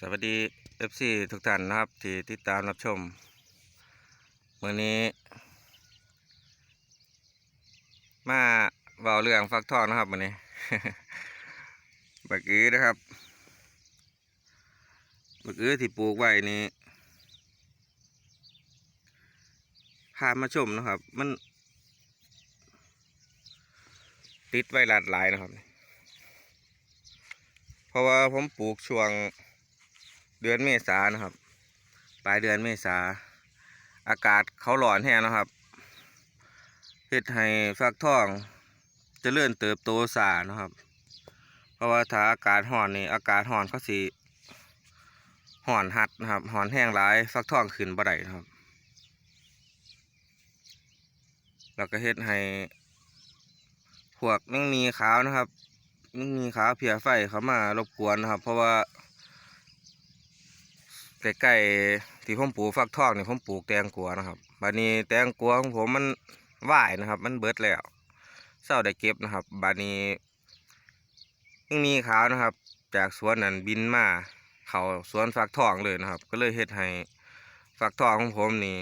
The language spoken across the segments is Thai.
สวัสดี FC ทุกท่านนะครับ ที่ติดตามรับชมมื่อนี้ มาเบาเรื่องฟักทองนะครับมื่อนี้ บักอื้อนะครับ บักอื้อที่ปลูกไว้นี้พามาชมนะครับ มัน ติดไวรัสหลายนะครับ เพราะว่าผมปลูกช่วง เดือนเมษานะครับ ปลายเดือนเมษาอากาศเขาหลอนแห้งนะครับเฮ็ดให้ฟักทองจะเลื่อนเติบโตสานะครับ เพราะว่าถ้าอากาศห่อนนี่อากาศห่อนเขาสิห่อนหัดนะครับห่อนแห้งหลายฟักทองขึ้นบ่ได้นะครับ แล้วก็เฮ็ดให้พวกแมงมีขาวนะครับมันมีขาวเพียไฟเขามารบกวนนะครับ เพราะว่า ใกล้ๆที่ผมปลูกฟักทองนี่ผมปลูกแตงกัวนะครับบัดนี้แตงกัวของผมมันว่ายนะครับ มันเบิดแล้วเศร้าได้เก็บนะครับบัดนี้ยังมีขาวนะครับ จากสวนนั้นบินมาเขาสวนฟักทองเลยนะครับ ก็เลยเฮ็ดให้ฟักทองของผมนี่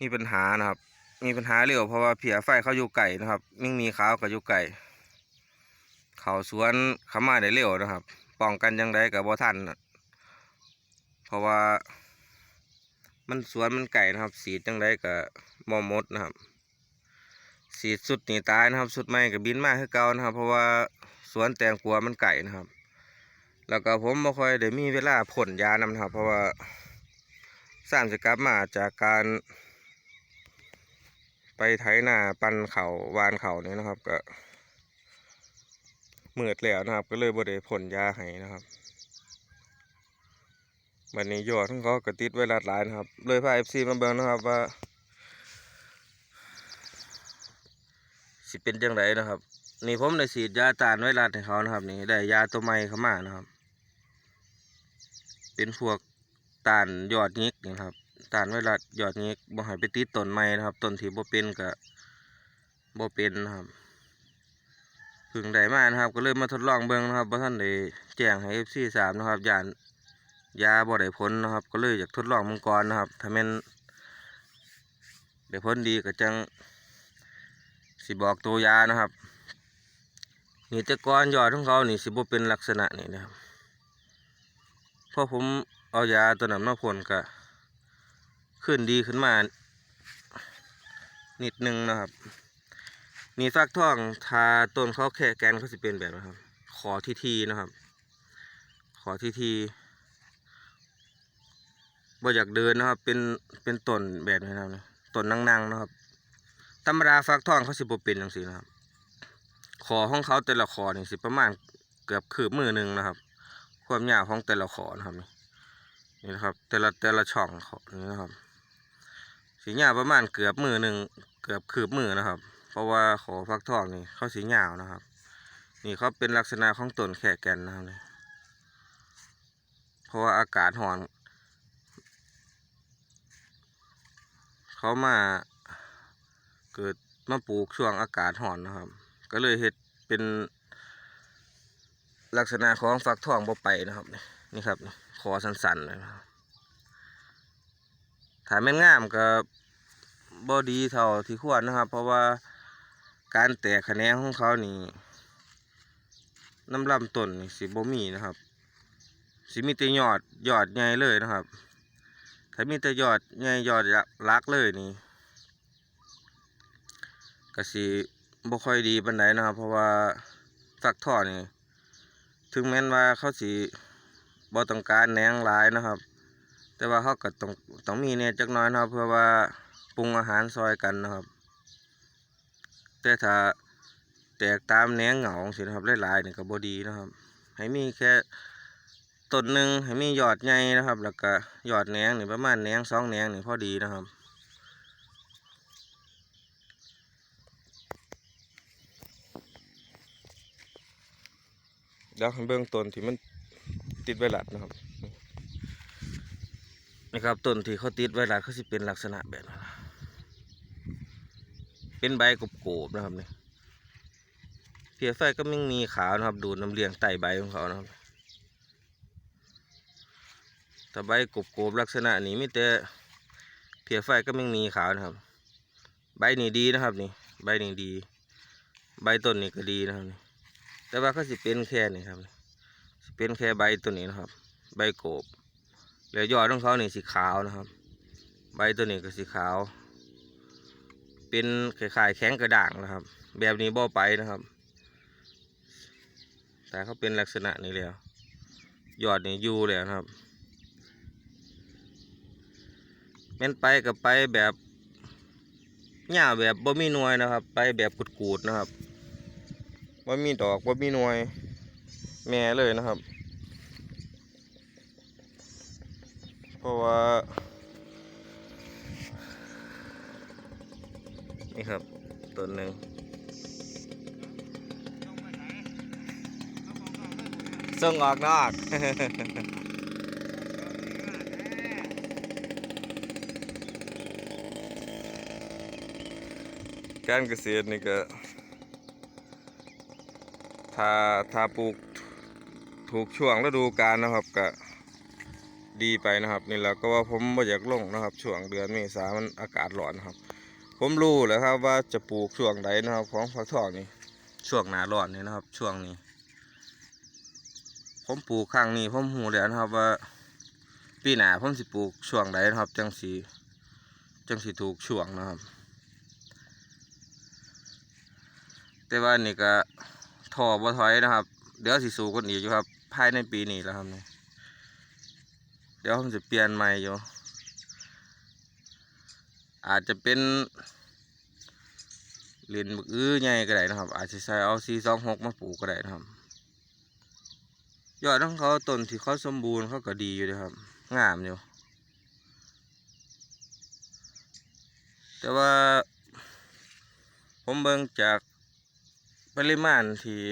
มีปัญหานะครับ มีปัญหาเร็วเพราะว่าเพียไฟเขาอยู่ไก่นะครับ มิ่งมีขาวกับอยู่ไก่เขาสวนขามาได้เร็วนะครับ ป้องกันยังไงกับบ่ทันน่ะเพราะว่า มันสวนมันไก่นะครับ สีจังไดกับมอมดนะครับ สีสุดหนีตายนะครับ สุดใหม่กับบินมาคือเก่านะครับ เพราะว่าสวนแตงกวมันไก่นะครับ แล้วก็ผมบ่ค่อยได้มีเวลาพ่นยานำนะครับ เพราะว่าสร้างจะกลับมาจากการไปไถนาปันเขาวานเขาเนี่ยนะครับก็ มืดแล้วนะครับ ก็เลยบ่ได้ผลยาให้นะครับวันนี้ยอดของเขาก็ติดไวรัสหลายนะครับ เลยพาเอฟซีมาเบิ่งนะครับว่าสิเป็นจังไดนะครับ นี่ผมได้ฉีดยาตานไวรัสให้เขานะครับ นี่ได้ยาตัวใหม่เข้ามานะครับ เป็นพวกตานยอดงิกนี่ครับตานไวรัสยอดงิกบ่ให้ไปติดต้นใหม่นะครับต้นที่บ่เป็นก็บ่เป็นนะครับ พึ่งได้มานะครับ ก็เลยมาทดลองเบิ่งนะครับบ่ท่านได้แจ้งให้ FC ทราบนะครับยานยาบ่ได้ผลนะครับ ก็เลยอยากทดลองมังกรนะครับถ้าแม่นได้ผลดีก็จังสิบอกตัวยานะครับนี่แต่ก่อนยอดของเขานี่สิบ่เป็นลักษณะนี้นะครับพอผมเอายาตัวนั้นมาพ่นก็ขึ้นดีขึ้นมานิดนึงนะครับ นี่ฟักทองทาต้นเขาแค่แกนเขาสิเป็นแบบนะครับ ขอทีทีนะครับ ขอทีทีบ่อยากเดินนะครับ เป็นเป็นต้นแบบนี้นะครับต้นนั่งๆนะครับธรรมดาฟักทองเขาสิบเป็นจังซี่นะครับ ขอของเขาแต่ละขอนี่สิประมาณเกือบคืบมือหนึ่งนะครับ ความยาวของแต่ละขอนะครับนี่นี่นะครับ แต่ละแต่ละช่องขอนี่นะครับสีหยาวประมาณเกือบมือหนึ่งเกือบคืบมือนะครับ เพราะว่าขอฟักทองนี่เขาสีหยาวนะครับ นี่เขาเป็นลักษณะของต้นแขกแกนนะครับนี่เพราะว่าอากาศร้อน เขามาเกิดมาปลูกช่วงอากาศร้อนนะครับ ก็เลยเฮ็ดเป็นลักษณะของฟักทองบ่ไปนะครับนี่นี่ครับคอสั้นๆเลยนะครับถ้าแม่นงามก็บ่ดีเท่าที่ควรนะครับ เพราะว่า การแตกแขนงของเขานี่น้ำลำต้นนี่สิบ่มีนะครับสิมีแต่ยอดยอดใหญ่เลยนะครับ ถ้ามีแต่ยอดใหญ่ยอดรักเลยนี่ก็สิบ่ค่อยดีปานใดนะครับ เพราะว่าฟักทอดนี่ ถึงแม้นว่าเขาสิบ่ต้องการแหนงหลายนะครับ แต่ว่าเขาก็ต้องต้องมีเนี่ยจักน้อยนะครับ เพื่อว่าปรุงอาหารซอยกันนะครับ แต่ถ้าแตกตามแหนงเหงาสินะครับหลายๆนี่ก็บ่ดีนะครับ ให้มีแค่ต้นหนึ่งให้มียอดใหญ่นะครับ แล้วก็ยอดแหนงนี่ประมาณแหนงสองแหนงนี่พอดีนะครับเดี๋ยวเบื้องต้นที่มันติดไวรัสนะครับนะครับต้นที่เขาติดไวรัสเขาสิเป็นลักษณะแบบนั้น เป็นใบกบโกบๆนะครับนี่เพียไฟก็ไม่มีขาวนะครับ ดูดน้ำเลี้ยงไตใบของเขานะครับถ้าใบกรุบกบๆลักษณะนี้ไมีแต่เพียไฟก็ไม่มีขาวนะครับ ใบนี่ดีนะครับนี่ ใบนี่ดี ใบต้นนี่ก็ดีนะครับนี่แต่ว่าเขาสิเป็นแค่นี้ครับสิเป็นแค่ใบตัวนี้นะครับ ใบโกบแล้วยอดของเขานี่สีขาวนะครับ ใบตัวนี้ก็สีขาว เป็นคล้ายๆแข็งกระด่างนะครับ แบบนี้บ่ไปนะครับ แต่เขาเป็นลักษณะนี้แล้วยอดนี่ยูแล้วนะครับแม่นไปกับไปแบบหญ้าแบบบ่มีหน่วยนะครับ ไปแบบกุดๆนะครับบ่มีดอกบ่มีหน่วย แม่เลยนะครับ เพราะว่า นี่ครับต้นหนึ่งส่งออกนอก การเกษตรนี่ก็ถ้าถ้าปลูกถูกช่วงฤดูกาลนะครับก็ดีไปนะครับ นี่แหละก็ว่าผมไม่อยากลงนะครับ ช่วงเดือนเมษามันอากาศร้อนนะครับ ผมรู้แล้วครับว่าจะปลูกช่วงใดนะครับ ของฟักทองนี่ช่วงหนาร้อนนี่นะครับ ช่วงนี้ ผมปลูกครั้งนี้ผมหูแล้วนะครับว่า ปีหน้าผมสิปลูกช่วงใดนะครับ จังสีจังสีถูกช่วงนะครับ แต่ว่านี่ก็ทอบ่ถอยนะครับ เดี๋ยวสิสูกันอีกอยู่ครับภายในปีนี้แล้วครับนี่เดี๋ยวผมจะเปลี่ยนใหม่อยู่ อาจจะเป็นเหรียญบึกอื้อใหญ่ก็ได้นะครับ อาจจะใส่เอาซีสองหกมาปลูกก็ได้นะครับ ยอดของเขาต้นที่เขาสมบูรณ์เขาก็ดีอยู่นะครับ งามอยู่ แต่ว่าผมเบิ่งจากปริมาณที่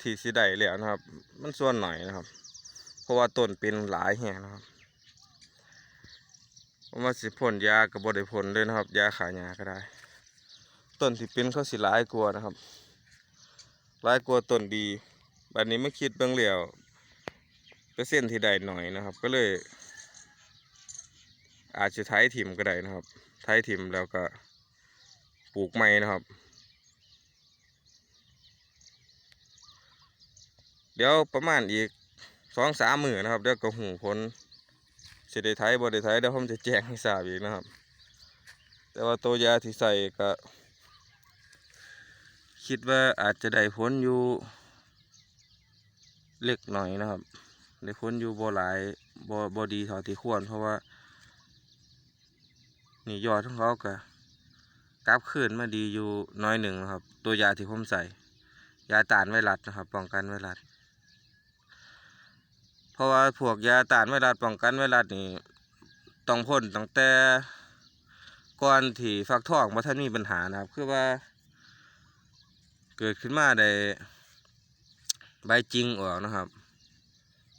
ที่สิได้แล้วนะครับ มันส่วนหน่อยนะครับ เพราะว่าต้นเป็นหลายแห่งนะครับ มาสิพ่นยากับบริพ่นด้วยนะครับ ยาขายาก็ได้ ต้นที่เป็นเขาสิหลายกลัวนะครับหลายกลัวต้นดีบัดนี้ไม่คิดเบิ่งแล้วเปอร์เซ็นต์ที่ได้หน่อยนะครับ ก็เลย อาจจะไถถิ่มก็ได้นะครับ ไถถิ่มแล้วก็ปลูกใหม่นะครับ เดี๋ยวประมาณอีกสองสามมือนะครับ เดี๋ยวก็หูผ ลสิได้ไทยบ่ได้ไทยเดี๋ยวผมจะแจ้งให้ทราบอีกนะครับ แต่ว่าตัวยาที่ใส่ก็ คิดว่าอาจจะได้ผลอยู่เล็กหน่อยนะครับได้ผลอยู่บ่หลายบ่บ่ดีเท่าที่ควรเพราะว่า นี่ยอดของเขาก็กลับคืนมาดีอยู่น้อยหนึ่งนะครับ ตัวยาที่ผมใส่ ยาต้านไวรัสนะครับป้องกันไวรัส ราะว่าพวกยาต้านไวรัสป้องกันไวรัสนี่ต้องพ่นตั้งแต่ก่อนที่ฟักทองมาท่านมีปัญหานะครับ คือว่า เกิดขึ้นมาได้ใบจริงออกนะครับ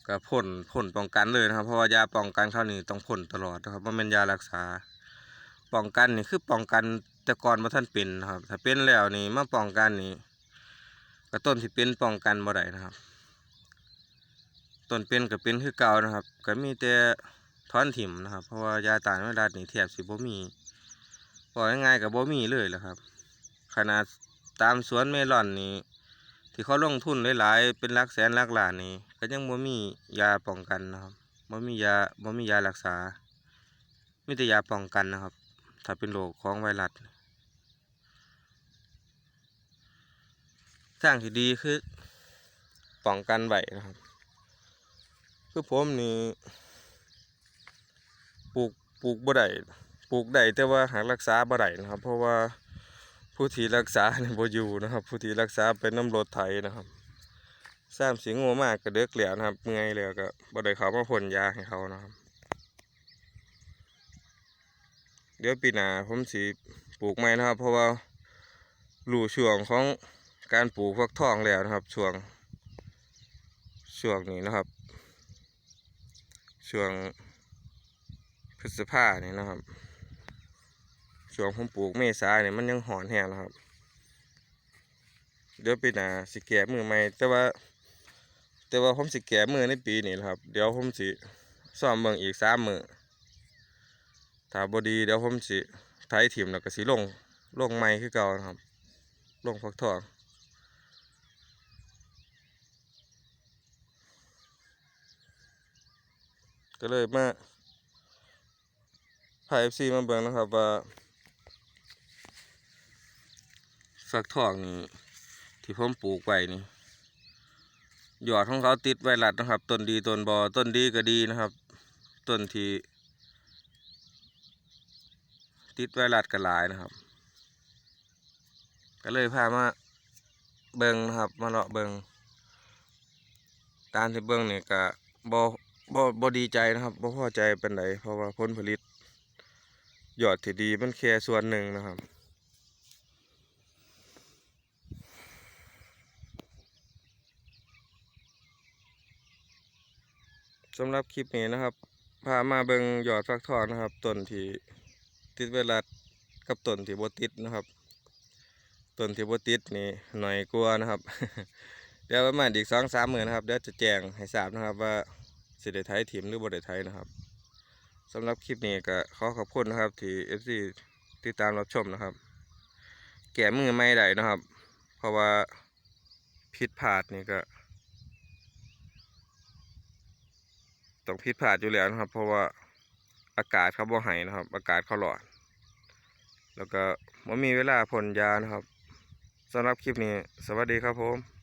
ก็พ่นพ่นป้องกันเลยนะครับ เพราะว่ายาป้องกันเขานี่ต้องพ่นตลอดนะครับว่าเป็นยารักษาป้องกันนี่คือป้องกันแต่ก่อนมาท่านเป็นนะครับ ถ้าเป็นแล้วนี่มาป้องกันนี่ก็ต้นที่เป็นป้องกันบ่ได้นะครับ ต้นเป็นก็เป็นคือเก่านะครับก็มีแต่ถอนถิ่มนะครับ เพราะว่ายาตานไวรัสนี่แทบสิบ่มีบอกง่ายๆกับบ่มีเลยแหละครับ ขนาดตามสวนเมลอนนี่ที่เขาลงทุนหลายๆเป็นลักแสนลักล้านนี่ก็ยังบ่มียาป้องกันนะครับบ่มียาบ่มียารักษามีแต่ยาป้องกันนะครับ ถ้าเป็นโรคของไวรัสทางที่ดีคือป้องกันไว้นะครับ คือผมนี่ปลูกปลูกบ่ได้ปลูกได้แต่ว่าหากรักษาบ่ได้นะครับ เพราะว่าผู้ที่รักษาเนี่ยบ่อยู่นะครับ ผู้ที่รักษาเป็นน้ำรถไถนะครับสร้างเสียงโง่มากกระเดึกแล้วนะครับเมื่อยแล้วก็บ่ได้เขามาพ่นยาให้เขานะครับเดี๋ยวปีหน้าผมสิปลูกใหม่นะครับ เพราะว่ารูช่วงของการปลูกฟักทองแล้วนะครับ ช่วงช่วงนี้นะครับ ช่วงพฤษภาเนี่ยนะครับ ช่วงผมปลูกเมษาเนี่ยมันยังหอนแห้งนะครับ เดี๋ยวปีหน้าสิแก้มือใหม่แต่ว่า แต่ว่าผมสิแก้มือในปีนี้แหละครับ เดี๋ยวผมสิซ่อมเบิ่งอีกสามมือถ้าบดีเดี๋ยวผมสิไถถิ่มแล้วก็สิลงลงใหม่คือเก่านะครับ ลงฟักทอง ก็เลยมาพาเอฟซีมาเบิ่งนะครับว่าฟักทองนี่ที่ผมปลูกไว้นี่หยอดของเขาติดไวรัสนะครับต้นดีต้นบอต้นดีก็ดีนะครับต้นที่ติดไวรัสก็หลายนะครับ ก็เลยพามาเบิ่งนะครับ มาเลาะเบิ่งตามที่เบิ่งนี่ก็บ่ บ่บ่ดีใจนะครับบ่พอใจเปานใดเพราะว่าผลผลิตยอดที่ดีมันแค่ส่วนหนึ่งนะครับ สำหรับคลิปนี้นะครับ พามาเบิงยอดฟักทองนะครับต้นที่ติดไวรัสกับต้นที่บติดนะครับต้นที่บติดนี่หน่อยกลัวนะครับ เดี๋ยวประมาณอีกสองสามหมื่นนะครับเดี๋ยวจะแจ้งให้ทราบนะครับว่า สิได้ไทยทีมหรือบ่ได้ไทยนะครับสำหรับคลิปนี้ก็ขอขอบคุณนะครับ ที่ FC ติดตามรับชมนะครับ แก้มือไม่ได้นะครับ เพราะว่าผิดพลาดนี่ก็ต้องผิดพลาดอยู่แล้วนะครับ เพราะว่าอากาศเขาบ่ให้นะครับ อากาศเขาร้อนแล้วก็ไม่มีเวลาพ่นยานะครับสำหรับคลิปนี้ สวัสดีครับผม